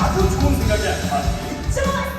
아주 좋은 생각이야. 맞지?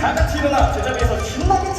다 같이 일어나 제자리에서 신나게